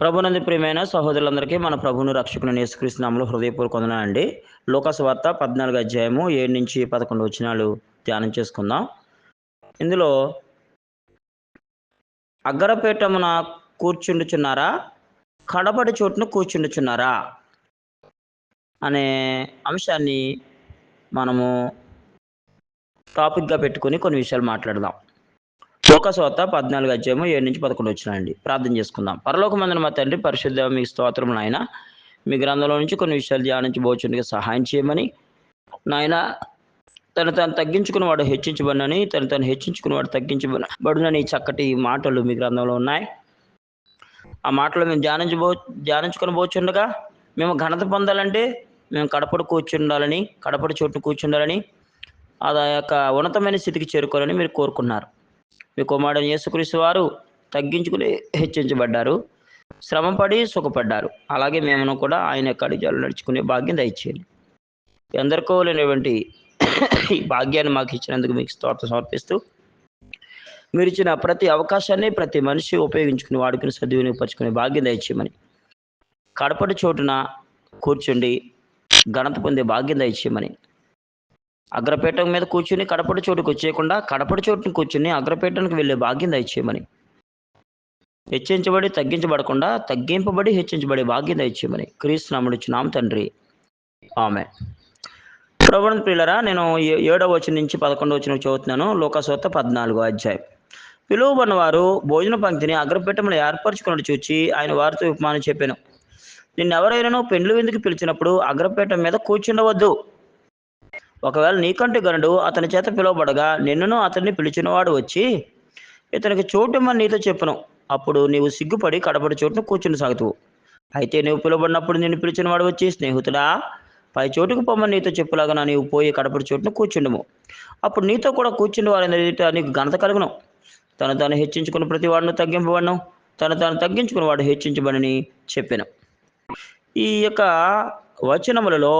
ప్రభునంది ప్రియమైన సహోదరులందరికీ మన ప్రభును రక్షకుని నేసుకరిస్తున్నాములు హృదయపూర్వక వందనాలండి. లోకస్ వార్త పద్నాలుగు అధ్యాయము ఏడు నుంచి పదకొండు వచనాలు ధ్యానం చేసుకుందాం. ఇందులో అగ్గరపేటమున కూర్చుండుచున్నారా? కడపడి చోటును కూర్చుండుచున్నారా? అనే అంశాన్ని మనము టాపిక్గా పెట్టుకొని కొన్ని విషయాలు మాట్లాడదాం. లోకసోత పద్నాలుగు అధ్యాయము ఏడు నుంచి పదకొండు వచ్చినాయండి. ప్రార్థన చేసుకుందాం. పరలోకమందున మా తండ్రి పరిశుద్ధ మీ స్తోత్రం నాయన. మీ గ్రంథంలో నుంచి కొన్ని విషయాలు ధ్యానించబోచుండగా సహాయం చేయమని. నాయన తను తను తగ్గించుకున్నవాడు హెచ్చించబడినని తను తను హెచ్చించుకున్నవాడు తగ్గించబడినని చక్కటి మాటలు మీ గ్రంథంలో ఉన్నాయి. ఆ మాటలు మేము ధ్యానించబో ధ్యానించుకొని పోచుండగా మేము ఘనత పొందాలంటే మేము కడపడు కూర్చుండాలని కడపడి చోటు కూర్చుండాలని ఆ యొక్క ఉన్నతమైన స్థితికి చేరుకోవాలని మీరు కోరుకున్నారు. మీ కుమారుడు యేసుక్రీస్తు వారు తగ్గించుకుని హెచ్చించబడ్డారు. శ్రమపడి సుఖపడ్డారు. అలాగే మేము కూడా ఆయన యొక్క అడుగుజాలు నడుచుకునే భాగ్యం దయచేయండి. ఎందరికో లేనటువంటి ఈ భాగ్యాన్ని మాకు ఇచ్చినందుకు మీకు స్తోత్రం సమర్పిస్తూ మీరు ఇచ్చిన ప్రతి అవకాశాన్ని ప్రతి మనిషి ఉపయోగించుకుని వాడుకుని సద్వినియోగపరచుకునే భాగ్యం దయచేయమని. కడపటి చోటున కూర్చుండి ఘనత పొందే భాగ్యం దయచేయమని. అగ్రపీఠం మీద కూర్చుని కడపటి చోటుకు వచ్చేయకుండా కడపటి చోటుని కూర్చుని అగ్రపీఠానికి వెళ్ళే భాగ్యం దయచేయమని. హెచ్చించబడి తగ్గించబడకుండా తగ్గింపబడి హెచ్చించబడే భాగ్యం దయచేయమని. క్రీస్తు నాముడిచ్చున్నాం తండ్రి. ఆమె ప్రభుత్వ ప్రియులరా నేను ఏ- ఏడవ వచ్చిన నుంచి పదకొండవ వచ్చిన చదువుతున్నాను. లోకసోత పద్నాలుగో అధ్యాయం. పిలువబడిన వారు భోజన పంక్తిని అగ్రపీఠములు ఏర్పరచుకున్నట్టు చూచి ఆయన వారితో ఉపమానం చెప్పాను. నిన్ను పెండ్లు విందుకు పిలిచినప్పుడు అగ్రపీఠం మీద కూర్చుండవద్దు. ఒకవేళ నీకంటే గనుడు అతని చేత పిలువబడగా నిన్నును అతన్ని పిలిచినవాడు వచ్చి ఇతనికి చోటుమని నీతో చెప్పను. అప్పుడు నీవు సిగ్గుపడి కడపడి చోటును కూర్చుని సాగుతువు. అయితే నీవు పిలువబడినప్పుడు నిన్ను పిలిచినవాడు వచ్చి స్నేహితుడా పై చోటుకు పొమ్మని నీతో చెప్పులాగా నీవు పోయి కడపడి చోటును కూర్చుండము. అప్పుడు నీతో కూడా కూర్చుని వారి నీకు ఘనత కలుగును. తను తాను హెచ్చించుకున్న ప్రతి వాడిని తగ్గింపబడను. తను తాను తగ్గించుకున్న వాడు హెచ్చించబడని చెప్పాను. ఈ యొక్క వచనములలో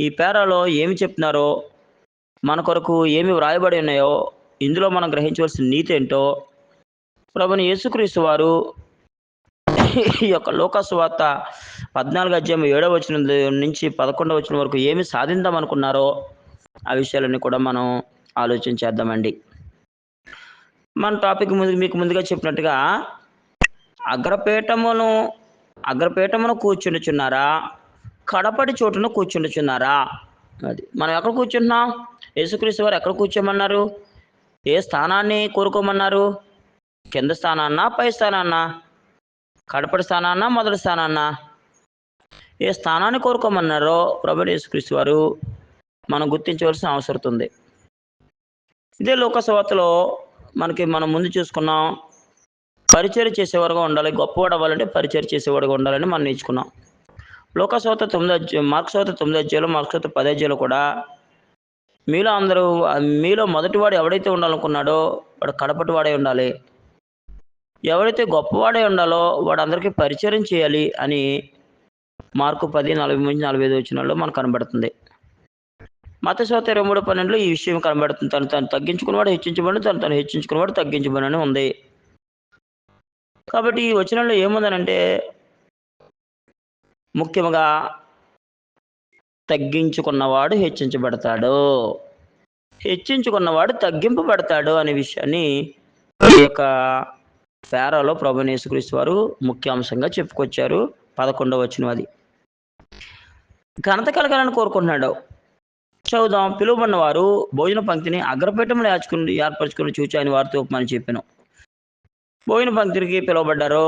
ఈ పేరాలో ఏమి చెప్తున్నారో మన కొరకు ఏమి వ్రాయబడి ఉన్నాయో ఇందులో మనం గ్రహించవలసిన నీతి ఏంటో ప్రభుని యేసుక్రీస్తు వారు ఈ యొక్క లోకస్వార్త పద్నాలుగు అధ్యాయం ఏడవ వచ్చిన నుంచి పదకొండవ వచ్చిన వరకు ఏమి సాధిద్దాం అనుకున్నారో ఆ విషయాలన్నీ కూడా మనం ఆలోచన చేద్దామండి. మన టాపిక్ ముందు మీకు ముందుగా చెప్పినట్టుగా అగ్రపీఠమును అగ్రపీఠమును కూర్చుండుచున్నారా కడపటి చోటున కూర్చుండుచున్నారా? అది. మనం ఎక్కడ కూర్చుంటున్నాం? యేసుక్రీస్తు వారు ఎక్కడ కూర్చోమన్నారు? ఏ స్థానాన్ని కోరుకోమన్నారు? కింద స్థానాన్నా పై స్థానాన్నా? కడపటి స్థానాన్నా మొదటి స్థానాన్నా? ఏ స్థానాన్ని కోరుకోమన్నారో ప్రభు యేసుక్రీస్తు వారు మనం గుర్తించవలసిన అవసరం ఉంది. ఇదే లోకసభలో మనకి మనం ముందు చూసుకున్నాం. పరిచయం చేసేవారుగా ఉండాలి గొప్పవాడు అవ్వాలంటే పరిచయం చేసేవాడుగా ఉండాలని మనం నేర్చుకున్నాం. లోకసోత తొమ్మిది మార్క్సోత తొమ్మిది అధ్యాయులు మార్క్సోత పదో అధ్యాయులు కూడా మీలో అందరూ మీలో మొదటివాడు ఎవడైతే ఉండాలనుకున్నాడో వాడు కడపటి వాడే ఉండాలి. ఎవరైతే గొప్పవాడే ఉండాలో వాడు అందరికీ పరిచయం చేయాలి అని మార్కు పది నలభై నుంచి నలభై ఐదు వచ్చినాల్లో మనకు కనబడుతుంది. మతశోత ఇరవై మూడు పన్నెండులో ఈ విషయం కనబడుతుంది. తను తను తగ్గించుకున్నవాడు హెచ్చించబడి తను తను హెచ్చించుకున్నవాడు తగ్గించబడి అని ఉంది. కాబట్టి ఈ వచనంలో ఏముందనంటే ముఖ్యంగా తగ్గించుకున్నవాడు హెచ్చించబడతాడు. హెచ్చించుకున్నవాడు తగ్గింపబడతాడు అనే విషయాన్ని ఈ యొక్క పేరాలో ప్రభు వారు ముఖ్య అంశంగా చెప్పుకొచ్చారు. పదకొండవ వచ్చిన అది. ఘనత కలగాలని కోరుకుంటున్నాడు. చదువుదాం. పిలువబడిన వారు భోజన పంక్తిని అగ్రపీఠంలో ఏర్చుకుని ఏర్పరచుకుని చూచాయని వారితో ఉపమాని చెప్పాను. భోజన పంక్తికి పిలువబడ్డారు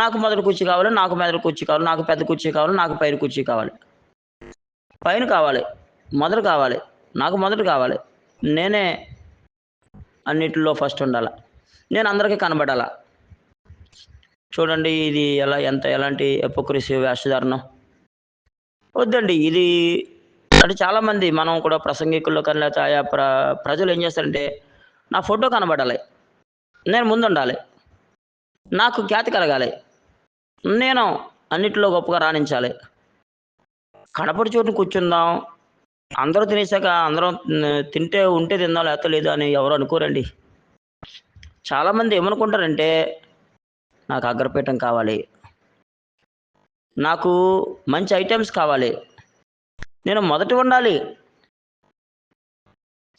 నాకు మొదటి కుర్చీ కావాలి నాకు మెదడు కుర్చీ కావాలి నాకు పెద్ద కుర్చీ కావాలి నాకు పైన కుర్చీ కావాలి. పైన కావాలి మొదలు కావాలి నాకు మొదటి కావాలి. నేనే అన్నిటిలో ఫస్ట్ ఉండాల. నేను అందరికీ కనబడాలా. చూడండి ఇది ఎలా ఎంత ఎలాంటి ఎపోక్రసీ వేషధారణం. వద్దండి ఇది అంటే చాలామంది మనం కూడా ప్రసంగికుల్లో కానీ లేకపోతే ఆయా ప్ర ప్రజలు ఏం చేస్తారంటే నా ఫోటో కనబడాలి. నేను ముందు ఉండాలి నాకు ఖ్యాతి కలగాలి. నేను అన్నిటిలో గొప్పగా రాణించాలి. కడపడి చోటు కూర్చుందాం. అందరూ తినేసాక అందరం తింటే ఉంటే తిందాం లేకపోతే లేదు అని ఎవరు అనుకోరండి. చాలామంది ఏమనుకుంటారంటే నాకు అగ్రపీఠం కావాలి. నాకు మంచి ఐటమ్స్ కావాలి. నేను మొదటి ఉండాలి.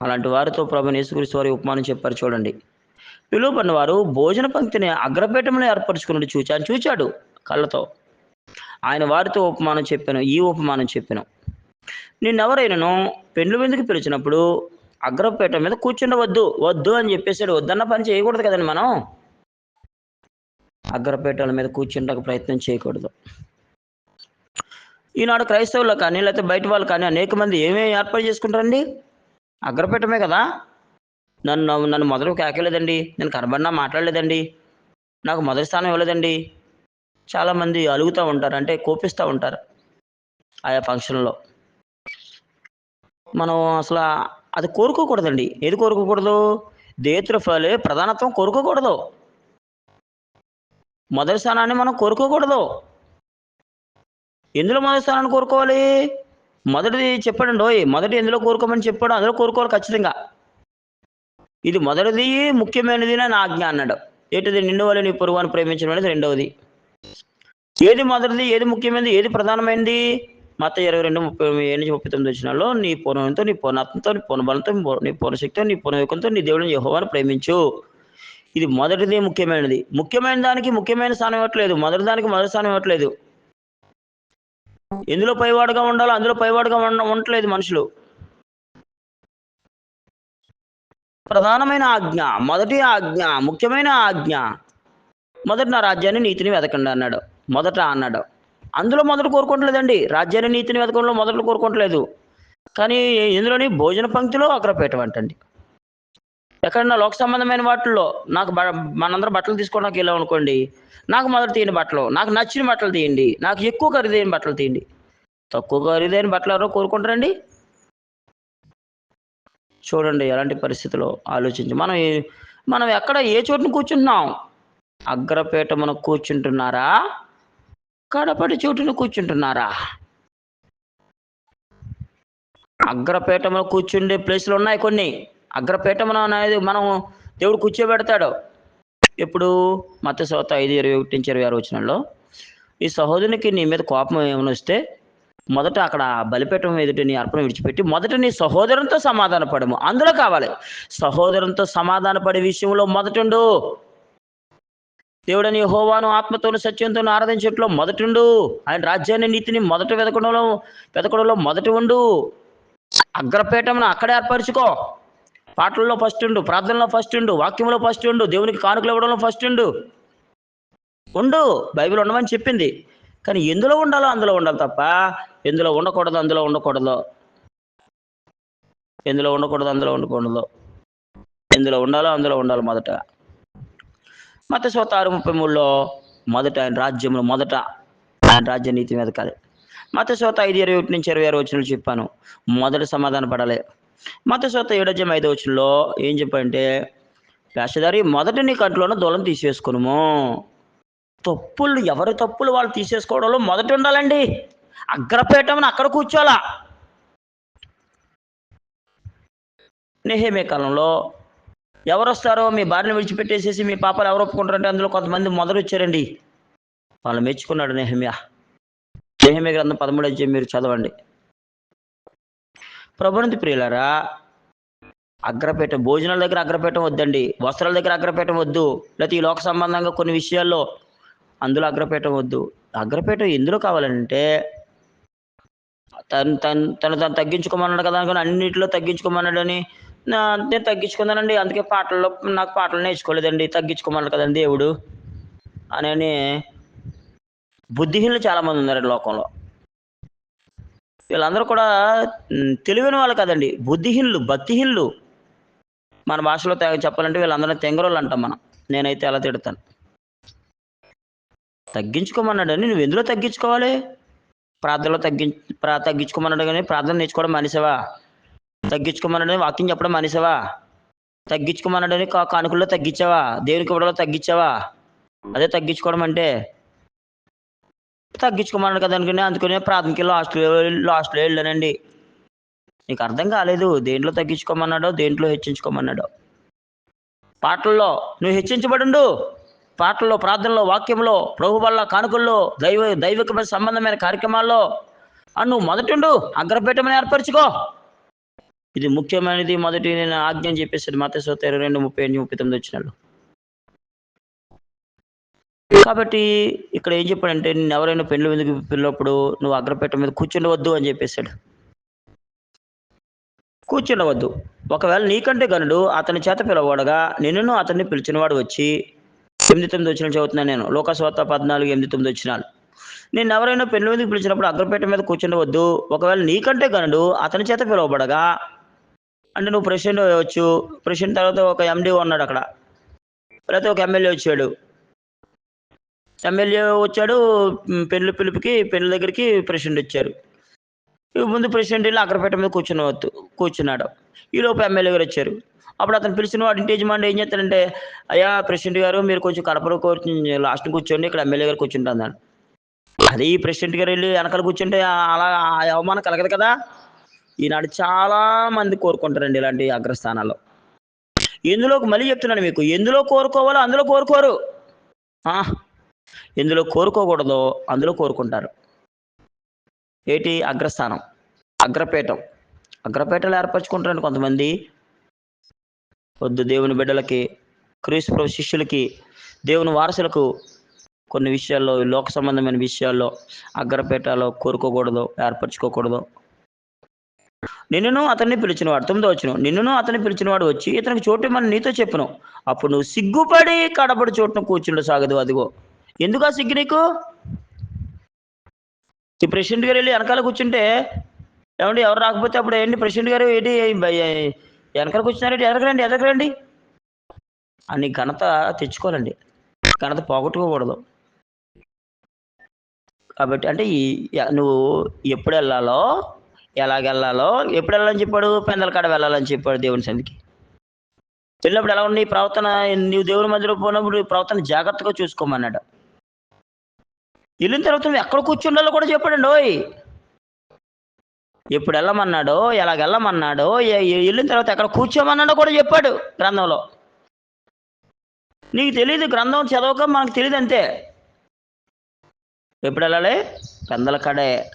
అలాంటి వారితో ప్రభు యేసుక్రీస్తు వారి ఉపమానం చెప్పారు చూడండి. పిలువబడిన వారు భోజన పంక్తిని అగ్రపీఠంలో ఏర్పరచుకున్నట్టు చూచాను చూచాడు కళ్ళతో. ఆయన వారితో ఉపమానం చెప్పాను ఈ ఉపమానం చెప్పాను. నిన్నెవరైనాను పెండ్లు విందుకు పిలిచినప్పుడు అగ్రపీఠం మీద కూర్చుండవద్దు వద్దు అని చెప్పేసాడు వద్దన్న పని చేయకూడదు కదండి మనం. అగ్రపీఠాల మీద కూర్చుండక ప్రయత్నం చేయకూడదు. ఈనాడు క్రైస్తవులు కానీ లేకపోతే బయట వాళ్ళు కానీ అనేక మంది ఏమేమి ఏర్పాటు చేసుకుంటారండి? అగ్రపీఠమే కదా. నన్ను నన్ను మొదలు కేకలేదండి. నేను కనబడినా మాట్లాడలేదండి. నాకు మొదటి స్థానం ఇవ్వలేదండి. చాలామంది అలుగుతూ ఉంటారు అంటే కోపిస్తూ ఉంటారు ఆయా ఫంక్షన్లో. మనం అసలు అది కోరుకోకూడదండి. ఏది కోరుకోకూడదు? దేతురఫలే ప్రధానత్వం కోరుకోకూడదు. మొదటి స్థానాన్ని మనం కోరుకోకూడదు. ఎందులో మొదటి స్థానాన్ని కోరుకోవాలి? మొదటిది చెప్పాడండి ఓయ్. మొదటి ఎందులో కోరుకోమని చెప్పాడు అందులో కోరుకోవాలి ఖచ్చితంగా. ఇది మొదటిది ముఖ్యమైనది అని ఆజ్ఞ అన్నాడు. ఏంటిది? నిన్ను వల్ల నీ పురువాన్ని ప్రేమించడం అనేది రెండవది. ఏది మొదటిది ఏది ముఖ్యమైనది ఏది ప్రధానమైనది? మత ఇరవై రెండు ముప్పై ఏడు నుంచి ముప్పై తొమ్మిది వచ్చినాల్లో నీ పూర్ణంతో నీ పూర్ణాత్మతో నీ పూర్ణబలంతో నీ నీ పూర్ణశక్తితో నీ పూర్ణయుకంతో నీ దేవుడిని యెహోవాను ప్రేమించు. ఇది మొదటిది ముఖ్యమైనది. ముఖ్యమైన దానికి ముఖ్యమైన స్థానం ఇవ్వట్లేదు. మొదటి దానికి మొదటి స్థానం ఇవ్వట్లేదు. ఎందులో పైవాడుగా ఉండాలో అందులో పైవాడుగా ఉండ ఉండట్లేదు మనుషులు. ప్రధానమైన ఆజ్ఞ మొదటి ఆజ్ఞ ముఖ్యమైన ఆజ్ఞ. మొదట నా రాజ్యాన్ని నీతిని వెతకండి అన్నాడు. మొదట అన్నాడు. అందులో మొదట కోరుకోవట్లేదండి రాజ్యాన్ని నీతిని వెతకంలో మొదట కోరుకోవట్లేదు కానీ ఇందులోని భోజన పంక్తిలో అక్కడ అంటండి. ఎక్కడన్నా లోక సంబంధమైన వాటిల్లో నాకు బ మనందరం బట్టలు తీసుకోవడానికి వెళ్ళాం అనుకోండి నాకు మొదట తీయని బట్టలు నాకు నచ్చిన బట్టలు తీయండి నాకు ఎక్కువ ఖరీదైన బట్టలు తీయండి. తక్కువ ఖరీదైన బట్టలు ఎవరో కోరుకుంటారండి. చూడండి ఎలాంటి పరిస్థితిలో ఆలోచించి. మనం మనం ఎక్కడ ఏ చోటున కూర్చుంటున్నాం? అగ్రపీఠమున కూర్చుంటున్నారా? కడపటి చోటున కూర్చుంటున్నారా? అగ్రపీఠమున కూర్చుండే ప్లేసులు ఉన్నాయి కొన్ని. అగ్రపీఠమున అనేది మనం దేవుడు కూర్చోబెడతాడు. ఎప్పుడు? మత సోత ఐదు ఇరవై ఒకటి నుంచి ఇరవై ఆరు వచ్చినాల్లో ఈ సహోదరునికి నీ మీద కోపం ఏమైనా వస్తే మొదట అక్కడ బలిపీఠం ఎదుట నీ అర్పణ విడిచిపెట్టి మొదట నీ సహోదరునితో సమాధాన పడము. అందులో కావాలి. సహోదరునితో సమాధాన పడే విషయంలో మొదటుండు దేవుడని హోవాను ఆత్మతోను సత్యంతో ఆరాధించట్లో మొదటుండు ఆయన రాజ్యాన్ని నీతిని మొదట వెతకడంలో వెతకడంలో మొదటి ఉండు. అగ్రపీఠమును అక్కడే ఏర్పరచుకో. పాటల్లో ఫస్ట్ ఉండు ప్రార్థనలో ఫస్ట్ ఉండు వాక్యంలో ఫస్ట్ ఉండు దేవునికి కానుకలు ఇవ్వడంలో ఫస్ట్ ఉండు. ఉండు. బైబిల్ ఉండమని చెప్పింది. కానీ ఎందులో ఉండాలో అందులో ఉండాలి తప్ప ఎందులో ఉండకూడదు అందులో ఉండకూడదు. ఎందులో ఉండకూడదు అందులో ఉండకూడదు. ఎందులో ఉండాలో అందులో ఉండాలి మొదట. మత స్వత ఆరు ముప్పై మూడులో మొదట ఆయన రాజ్యంలో మొదట ఆయన రాజ్య నీతి మీద కాదు మత స్వత ఐదు ఇరవై ఒకటి నుంచి ఇరవై ఆరు వచ్చినట్లు చెప్పాను. మొదట సమాధాన పడాలి. మత స్వత ఏడజ్యం ఐదు వచ్చినలో ఏం చెప్పంటే వేషధారి మొదట నీ కంట్లోనే దూలం తీసేసుకును తప్పులు ఎవరి తప్పులు వాళ్ళు తీసేసుకోవడంలో మొదట ఉండాలండి. అగ్రపీఠమని అక్కడ కూర్చోాలా నెహేమే కాలంలో ఎవరు వస్తారో మీ భార్యను విడిచిపెట్టేసేసి మీ పాపాలు ఎవరు ఒప్పుకుంటారంటే అందులో కొంతమంది మొదలు వచ్చారండి వాళ్ళు మెచ్చుకున్నాడు నెహమ్యా. నెహమ్య గ్రంథం పదమూడు అధ్యాయం మీరు చదవండి. ప్రభునంది ప్రియులారా అగ్రపీఠం భోజనాల దగ్గర అగ్రపీఠం వద్దండి. వస్త్రాల దగ్గర అగ్రపీఠం వద్దు. లేకపోతే ఈ లోక సంబంధంగా కొన్ని విషయాల్లో అందులో అగ్రపీఠం వద్దు. అగ్రపీఠం ఎందులో కావాలంటే తను తను తను తను తగ్గించుకోమన్నాడు కదా అనుకుని అన్నింటిలో తగ్గించుకోమన్నాడని. నా నేను తగ్గించుకున్నానండి. అందుకే పాటల్లో నాకు పాటలు నేర్చుకోలేదండి. తగ్గించుకోమన్నాడు కదండి దేవుడు అని బుద్ధిహీనులు చాలామంది ఉన్నారు లోకంలో. వీళ్ళందరూ కూడా తెలివైన వాళ్ళు కదండి. బుద్ధిహీనులు భక్తిహీనులు. మన భాషలో తెగ చెప్పాలంటే వీళ్ళందరూ తెంగరోళ్ళు అంటాం మనం. నేనైతే అలా తిడతాను. తగ్గించుకోమన్నాడని నువ్వు ఎందులో తగ్గించుకోవాలి? ప్రార్థనలో తగ్గి ప్రా తగ్గించుకోమన్నాడు కానీ ప్రార్థన నేర్చుకోవడం మానేసావా? తగ్గించుకోమన్నాడని వాక్యం చెప్పడం మానేసావా? తగ్గించుకోమన్నాడని కా కానుకల్లో తగ్గించావా? దేవునికి ఇవ్వడంలో తగ్గించావా? అదే తగ్గించుకోవడం అంటే తగ్గించుకోమన్నాడు కదా అనుకుని అందుకనే ప్రాథమిక లాస్ట్లో లాస్ట్లో వెళ్ళానండి. నీకు అర్థం కాలేదు దేంట్లో తగ్గించుకోమన్నాడో దేంట్లో హెచ్చించుకోమన్నాడో. పాటల్లో నువ్వు హెచ్చించబడుండు పాటల్లో ప్రార్థనలో వాక్యంలో ప్రభు వల్ల కానుకల్లో దైవ దైవికమైన సంబంధమైన కార్యక్రమాల్లో నువ్వు మొదటిండు అగ్రపీఠమని ఏర్పరచుకో. ఇది ముఖ్యమైనది మొదటి నేను ఆజ్ఞ అని చెప్పేసాడు మత ఇరవై రెండు ముప్పై ఎనిమిది ముప్పై తొమ్మిది వచ్చినాడు కాబట్టి ఇక్కడ ఏం చెప్పాడంటే నేను ఎవరైనా పెళ్ళి మీదకి పిల్లప్పుడు నువ్వు అగ్రపీఠం మీద కూర్చుండవద్దు అని చెప్పేశాడు కూర్చుండవద్దు. ఒకవేళ నీకంటే గనుడు అతని చేత పిలవడగా నిన్నును అతన్ని పిలిచినవాడు వచ్చి ఎనిమిది తొమ్మిది వచ్చిన చదువుతున్నాను నేను. లోకస్వార్త పద్నాలుగు ఎనిమిది తొమ్మిది వచ్చినాలు నేను ఎవరైనా పెళ్ళి మీదకి పిలిచినప్పుడు అగ్రపేట మీద కూర్చుండవద్దు. ఒకవేళ నీకంటే గనుడు అతని చేత పిలవబడగా అంటే నువ్వు ప్రెసిడెంట్ అవ్వచ్చు ప్రెసిడెంట్ తర్వాత ఒక ఎండీ ఉన్నాడు అక్కడ. లేకపోతే ఒక ఎమ్మెల్యే వచ్చాడు. ఎమ్మెల్యే వచ్చాడు పెళ్ళి పిలుపుకి పెళ్ళి దగ్గరికి ప్రెసిడెంట్ వచ్చారు. ముందు ప్రెసిడెంట్ వెళ్ళి అగ్రపేట మీద కూర్చున్నవద్దు కూర్చున్నాడు. ఈలోపు ఎమ్మెల్యే గారు వచ్చారు. అప్పుడు అతను పిలిచిన వాడు ఇంటి యజమాని ఏం చేస్తాడంటే అయ్యా ప్రెసిడెంట్ గారు మీరు కొంచెం కడపలో కూర్చొని లాస్ట్ కూర్చోండి ఇక్కడ ఎమ్మెల్యే గారు కూర్చుంటాను అదే ఈ ప్రెసిడెంట్ గారు వెళ్ళి వెనకాల కూర్చుంటే అలా ఆ అవమానం కలగదు కదా. ఈనాడు చాలా మంది కోరుకుంటారండి ఇలాంటి అగ్రస్థానాల్లో. ఎందులో మళ్ళీ చెప్తున్నాను మీకు ఎందులో కోరుకోవాలో అందులో కోరుకోరు. ఎందులో కోరుకోకూడదో అందులో కోరుకుంటారు. ఏటి? అగ్రస్థానం అగ్రపీఠం. అగ్రపీఠలు ఏర్పరచుకుంటారండి కొంతమంది. వద్దు దేవుని బిడ్డలకి క్రీస్తు ప్రభు శిష్యులకి దేవుని వారసులకు కొన్ని విషయాల్లో లోక సంబంధమైన విషయాల్లో అగ్రపేటలో కోరుకోకూడదు ఏర్పరచుకోకూడదు. నిన్నును అతన్ని పిలిచినవాడు తొమ్మిదో వచ్చిన నిన్నును అతన్ని పిలిచినవాడు వచ్చి ఇతనికి చోటు మనం నీతో చెప్పను. అప్పుడు నువ్వు సిగ్గుపడి కడపడి చోటును కూర్చుండు సాగదు అదిగో. ఎందుకు ఆ సిగ్గు నీకు? ఈ ప్రెసిడెంట్ గారు వెళ్ళి వెనకాల కూర్చుంటే ఏమండి ఎవరు రాకపోతే అప్పుడు ఏంటి ప్రెసిడెంట్ గారు ఏంటి బ- వచ్చినారండి ఎదగరండి. ఎదగరండి అని ఘనత తెచ్చుకోవాలండి. ఘనత పోగొట్టుకోకూడదు. కాబట్టి అంటే ఈ నువ్వు ఎప్పుడు వెళ్ళాలో ఎలాగెళ్ళాలో ఎప్పుడు వెళ్ళాలని చెప్పాడు పెందల కాడ వెళ్ళాలని చెప్పాడు దేవుని సందికి వెళ్ళినప్పుడు ఎలా ఉన్నాయి? ప్రవర్తన నీవు దేవుని మధ్యలో పోయినప్పుడు ప్రవర్తన జాగ్రత్తగా చూసుకోమన్నాడు. వెళ్ళిన తర్వాత నువ్వు ఎక్కడ కూర్చుండాలో కూడా చెప్పాడండి ఓయ్ ఎప్పుడు వెళ్ళమన్నాడో ఎలాగ వెళ్ళమన్నాడో వెళ్ళిన తర్వాత ఎక్కడ కూర్చోమన్నాడో కూడా చెప్పాడు గ్రంథంలో. నీకు తెలియదు గ్రంథం చదవక మనకు తెలియదు అంతే. ఎప్పుడు వెళ్ళాలి? పెందల కడే.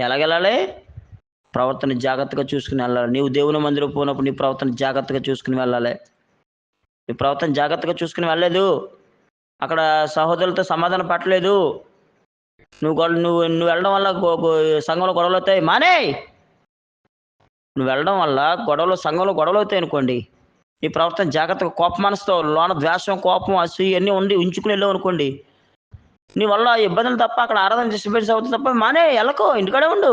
ఎలాగెళ్ళాలి ప్రవర్తన జాగ్రత్తగా చూసుకుని వెళ్ళాలి. నీవు దేవుని మందిరం పోయినప్పుడు నీ ప్రవర్తన జాగ్రత్తగా చూసుకుని వెళ్ళాలి. నీ ప్రవర్తన జాగ్రత్తగా చూసుకుని వెళ్ళలేదు. అక్కడ సహోదరులతో సమాధానం పట్టలేదు. నువ్వు నువ్వు నువ్వు వెళ్ళడం వల్ల సంఘంలో గొడవలు అవుతాయి మానే! నువ్వు వెళ్ళడం వల్ల గొడవలు సంఘంలో గొడవలు అవుతాయి అనుకోండి. నీ ప్రవర్తన జాగ్రత్తగా కోప మనసుతో లోన ద్వేషం కోపం అసూ ఇవన్నీ ఉండి ఉంచుకుని వెళ్ళావు అనుకోండి. నీ వల్ల ఇబ్బందులు తప్ప అక్కడ ఆరాధన డిస్టర్బెన్స్ అవుతుంది తప్ప మానే వెళ్ళకో ఇంటికాడే ఉండు.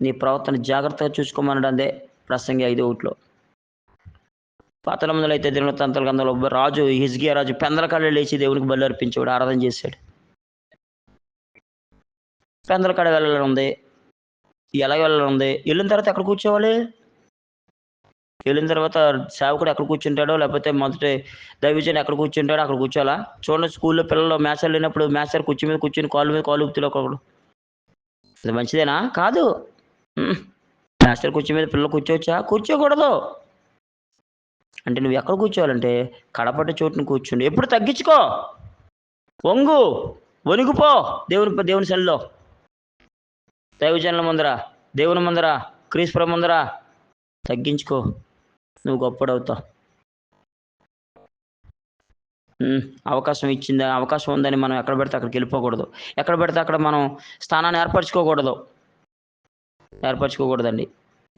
నీ ప్రవర్తన జాగ్రత్తగా చూసుకోమన్నాడు అందే ప్రసంగి ఐదు ఒకటిలో పాతల మందులు అయితే దినవృత్తాంతాల గంధంలో రాజు హిజ్గియా రాజు పెందలకాడ లేచి దేవునికి బలి అర్పించేవాడు ఆరాధన చేశాడు. పెందలకాడ వెళ్ళాలని ఉంది. ఎలా వెళ్ళాలని ఉంది. వెళ్ళిన తర్వాత ఎక్కడ కూర్చోవాలి? వెళ్ళిన తర్వాత సేవకుడు ఎక్కడ కూర్చుంటాడో లేకపోతే మొదటి దైవజన్ ఎక్కడ కూర్చుంటాడో అక్కడ కూర్చోాలా చూడండి స్కూల్లో పిల్లలు మ్యాచ్ వెళ్ళినప్పుడు మ్యాచ్ కుర్చీ మీద కూర్చుని కాలు మీద కాలు ఊపుతాడు ఒకడు. అది మంచిదేనా? కాదు. మాస్టర్ కుర్చీ మీద పిల్లలు కూర్చోవచ్చా? కూర్చోకూడదు. అంటే నువ్వు ఎక్కడ కూర్చోవాలంటే కడపటి చోటును కూర్చుండు. ఎప్పుడు తగ్గించుకో. వంగు. వణుకుపో. దేవుని దేవుని సెల్లో. దైవజనుల ముందర దేవుని ముందర క్రీస్పుర ముందర తగ్గించుకో. నువ్వు గొప్పడవుతావు. అవకాశం ఇచ్చిందా? అవకాశం ఉందని మనం ఎక్కడ పెడితే అక్కడికి వెళ్ళిపోకూడదు. ఎక్కడ పెడితే అక్కడ మనం స్థానాన్ని ఏర్పరచుకోకూడదు. ఏర్పరచుకోకూడదండి.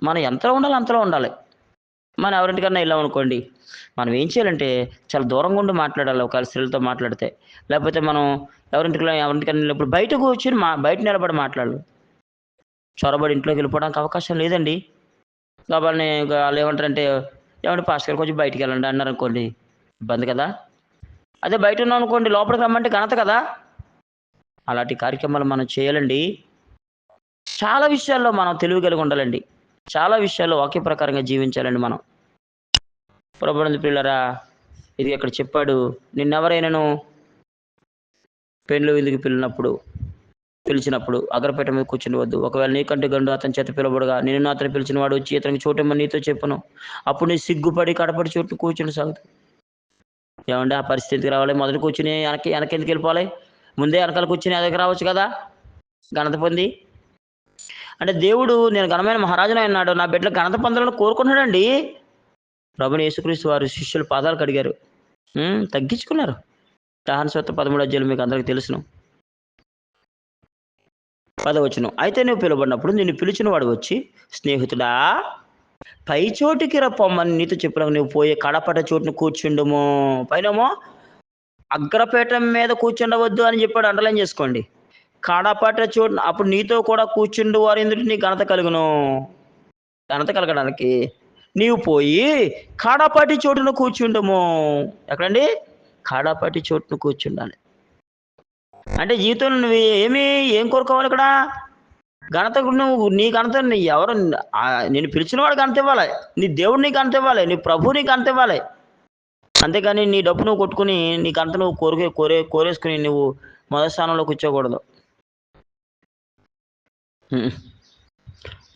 మనం ఎంతలో ఉండాలి అంతలో ఉండాలి. మనం ఎవరింటికన్నా వెళ్ళాం అనుకోండి మనం ఏం చేయాలంటే చాలా దూరంగా ఉండి మాట్లాడాలి ఒకవేళ స్త్రీలతో మాట్లాడితే. లేకపోతే మనం ఎవరింటికి ఎవరింటికన్నా వెళ్ళినప్పుడు బయట కూర్చొని మా బయట నిలబడి మాట్లాడాలి. చొరబడి ఇంట్లోకి వెళ్ళిపోవడానికి అవకాశం లేదండి. కాబట్టి వాళ్ళు ఏమంటారంటే ఏమంటే పాస్టర్ గారు కొంచెం బయటికి వెళ్ళండి అన్నారు అనుకోండి ఇబ్బంది కదా. అదే బయట ఉన్నాం అనుకోండి లోపలికి రమ్మంటే ఘనత కదా. అలాంటి కార్యక్రమాలు మనం చేయాలండి. చాలా విషయాల్లో మనం తెలివి కలిగి ఉండాలండి. చాలా విషయాల్లో వాక్య ప్రకారంగా జీవించాలండి మనం. ప్రభుత్వ పిల్లరా ఇది అక్కడ చెప్పాడు నిన్నెవరైనాను పెండ్లు విందుకు పిలినప్పుడు పిలిచినప్పుడు అగ్రపేట మీద కూర్చుండవద్దు ఒకవేళ నీకంటే గండు అతని చేత పిలవడుగా నేను అతను పిలిచిన వాడు వచ్చి ఇతనికి చోటమ్మని నీతో చెప్పను. అప్పుడు నీ సిగ్గుపడి కడపడి చోటు కూర్చుని సాగుతు ఏమంటే ఆ పరిస్థితికి రావాలి. మొదటి కూర్చుని వెనక్కి వెనక ఎందుకు వెళ్ళిపోవాలి? ముందే వెనకాల కూర్చుని ఎదరికి రావచ్చు కదా ఘనత పొంది. అంటే దేవుడు నేను ఘనమైన మహారాజుని అన్నాడు నా బిడ్డలు ఘనత పొందాలని కోరుకున్నాడండి ప్రభుని యేసుక్రీస్తు వారు శిష్యులు పాదాలు కడిగారు. తగ్గించుకున్నారు. టాహన్ సొత్త పదమూడు అధ్యాయులు మీకు అందరికీ తెలుసును. పదవచ్చును అయితే నువ్వు పిలువబడినప్పుడు నిన్ను పిలిచిన వాడు వచ్చి స్నేహితుడా పై చోటుకి రప్పమ్మని నీతో చెప్పిన నువ్వు పోయే కడపట చోటును కూర్చుండము. పైనమో అగ్రపేట మీద కూర్చుండవద్దు అని చెప్పాడు. అండర్లైన్ చేసుకోండి. కడపట చోటు అప్పుడు నీతో కూడా కూర్చుండు వారు ఎందుకు నీ ఘనత కలుగును? ఘనత కలగడానికి నీవు పోయి కాడాపాటి చోటును కూర్చుండము. ఎక్కడండి? కాడాపాటి చోటును కూర్చుండాలి. అంటే జీవితంలో నువ్వు ఏమి ఏం కోరుకోవాలి ఇక్కడ? ఘనత నువ్వు నీ ఘనత ఎవరు నేను పిలిచిన వాడు ఘనత ఇవ్వాలి. నీ దేవుడు నీకు ఘనత ఇవ్వాలి. నీ ప్రభు నీకు ఘనత ఇవ్వాలి. అంతేకాని నీ డబ్బు నువ్వు కొట్టుకుని నీ ఘనత నువ్వు కోరికే కోరే కోరేసుకుని నువ్వు మొదటి స్థానంలో కూర్చోకూడదు.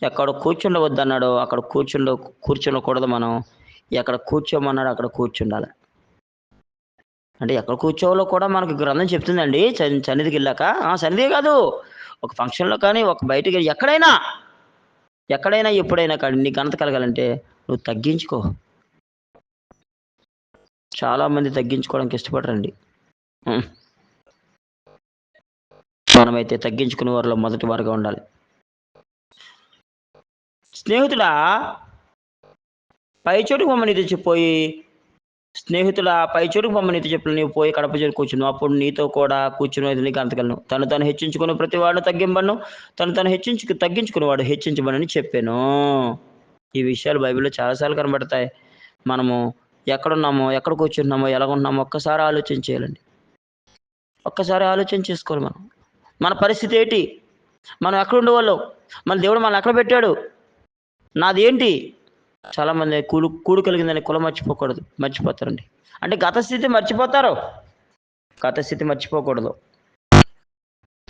ఎక్కడ కూర్చుండవద్దు అన్నాడు అక్కడ కూర్చుండ కూర్చుండకూడదు మనం. ఎక్కడ కూర్చోమన్నాడు అక్కడ కూర్చుండాలి. అంటే ఎక్కడ కూర్చోవాలో కూడా మనకు గ్రంథం చెప్తుందండి. సన్- సన్నిధికి వెళ్ళాక. సన్నిధి కాదు. ఒక ఫంక్షన్లో కానీ ఒక బయటికి ఎక్కడైనా ఎక్కడైనా ఎప్పుడైనా కానీ నీ ఘనత కలగాలంటే నువ్వు తగ్గించుకో. చాలామంది తగ్గించుకోవడానికి ఇష్టపడరండి. మనమైతే తగ్గించుకునే వారిలో మొదటి వారుగా ఉండాలి. స్నేహితుడా? పైచోటుకు మమ్మల్ని తెచ్చిపోయి స్నేహితుల పై చోటుకు మమ్మల్ని నీతో చెప్పిన నీవు పోయి కడప చేరు కూర్చున్నావు. అప్పుడు నీతో కూడా కూర్చుని నీకు అంతగలను తను తను హెచ్చించుకుని ప్రతి వాడు తగ్గింపను. తను తను హెచ్చించు తగ్గించుకునేవాడు హెచ్చించబడని చెప్పాను. ఈ విషయాలు బైబిల్లో చాలాసార్లు కనబడతాయి. మనము ఎక్కడున్నామో ఎక్కడ కూర్చున్నామో ఎలా ఉన్నామో ఒక్కసారి ఆలోచన చేయాలండి. ఒక్కసారి ఆలోచన చేసుకోవాలి మనం. మన పరిస్థితి ఏంటి? మనం ఎక్కడ ఉండేవాళ్ళం? మన దేవుడు మనం ఎక్కడ పెట్టాడు? నాదేంటి? చాలామంది కూడు కూడు కలిగిందని కులం మర్చిపోకూడదు మర్చిపోతారండి. అంటే గత స్థితి మర్చిపోతారు. గత స్థితి మర్చిపోకూడదు.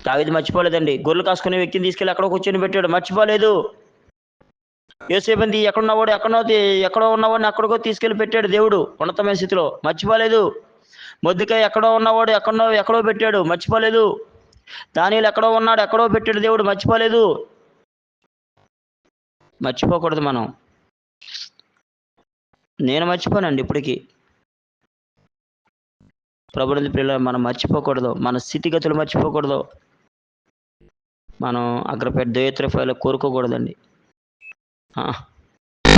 దావిది మర్చిపోలేదండి. గొర్రెలు కాసుకునే వ్యక్తిని తీసుకెళ్ళి ఎక్కడో కూర్చొని పెట్టాడు. మర్చిపోలేదు. యోసేపంది ఎక్కడున్నవాడు ఎక్కడో ఎక్కడో ఉన్నవాడిని అక్కడికో తీసుకెళ్ళి పెట్టాడు దేవుడు ఉన్నతమైన స్థితిలో. మర్చిపోలేదు. మొద్దుకాయ ఎక్కడో ఉన్నవాడు ఎక్కడో ఎక్కడో పెట్టాడు. మర్చిపోలేదు. దానిలో ఎక్కడో ఉన్నాడు ఎక్కడో పెట్టాడు దేవుడు. మర్చిపోలేదు. మర్చిపోకూడదు మనం. నేను మర్చిపోనండి ఇప్పటికీ. ప్రభుత్వ పిల్లలు మనం మర్చిపోకూడదు. మన స్థితిగతులు మర్చిపోకూడదు. మనం అగ్రపేట దయత్రఫాయిలో కోరుకోకూడదండి. ఆ,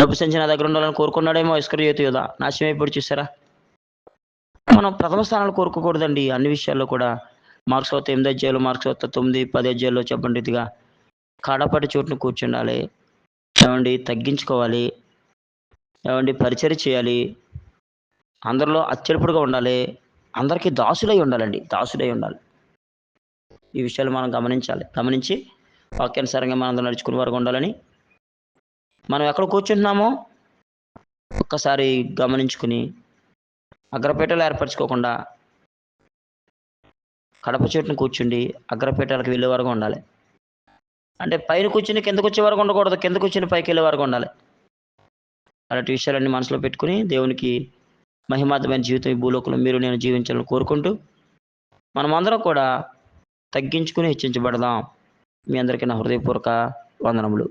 డబ్బు సంచి నా దగ్గర ఉండాలని కోరుకున్నాడేమో ఇస్కర్ జ్యోతి యోధ. నాశనం అయిపోయి చూసారా? మనం ప్రథమ స్థానాలు కోరుకోకూడదండి అన్ని విషయాల్లో కూడా. మార్క్స్ వద్ద ఎనిమిది అధ్యాయులు మార్క్స్ వద్ద తొమ్మిది పది అధ్యాయుల్లో చెప్పండి ఇదిగా. కాడపాటి చోటును కూర్చుండాలి. ఏమండి తగ్గించుకోవాలి. ఏమండి పరిచయం చేయాలి. అందరిలో అచ్చడిపుడుగా ఉండాలి. అందరికీ దాసుడై ఉండాలండి దాసుడై ఉండాలి. ఈ విషయాలు మనం గమనించాలి. గమనించి వాక్యానుసారంగా మనం అందరం నడుచుకునే వరకు ఉండాలని మనం ఎక్కడ కూర్చుంటున్నామో ఒక్కసారి గమనించుకుని అగ్రపేటలు ఏర్పరచుకోకుండా కడప చెట్టును కూర్చుండి అగ్రపేటలకు వెళ్ళే వరకు ఉండాలి. అంటే పైన కూర్చుని కిందకు వచ్చే వరకు ఉండకూడదు. కింద కూర్చుని పైకి వెళ్ళే వరకు ఉండాలి. అలాంటి విషయాలన్నీ మనసులో పెట్టుకుని దేవునికి మహిమార్థమైన జీవితం ఈ భూలోకంలో మీరు నేను జీవించాలని కోరుకుంటూ మనమందరం కూడా తగ్గించుకుని హెచ్చించబడదాం. మీ అందరికీ నా హృదయపూర్వక వందనములు.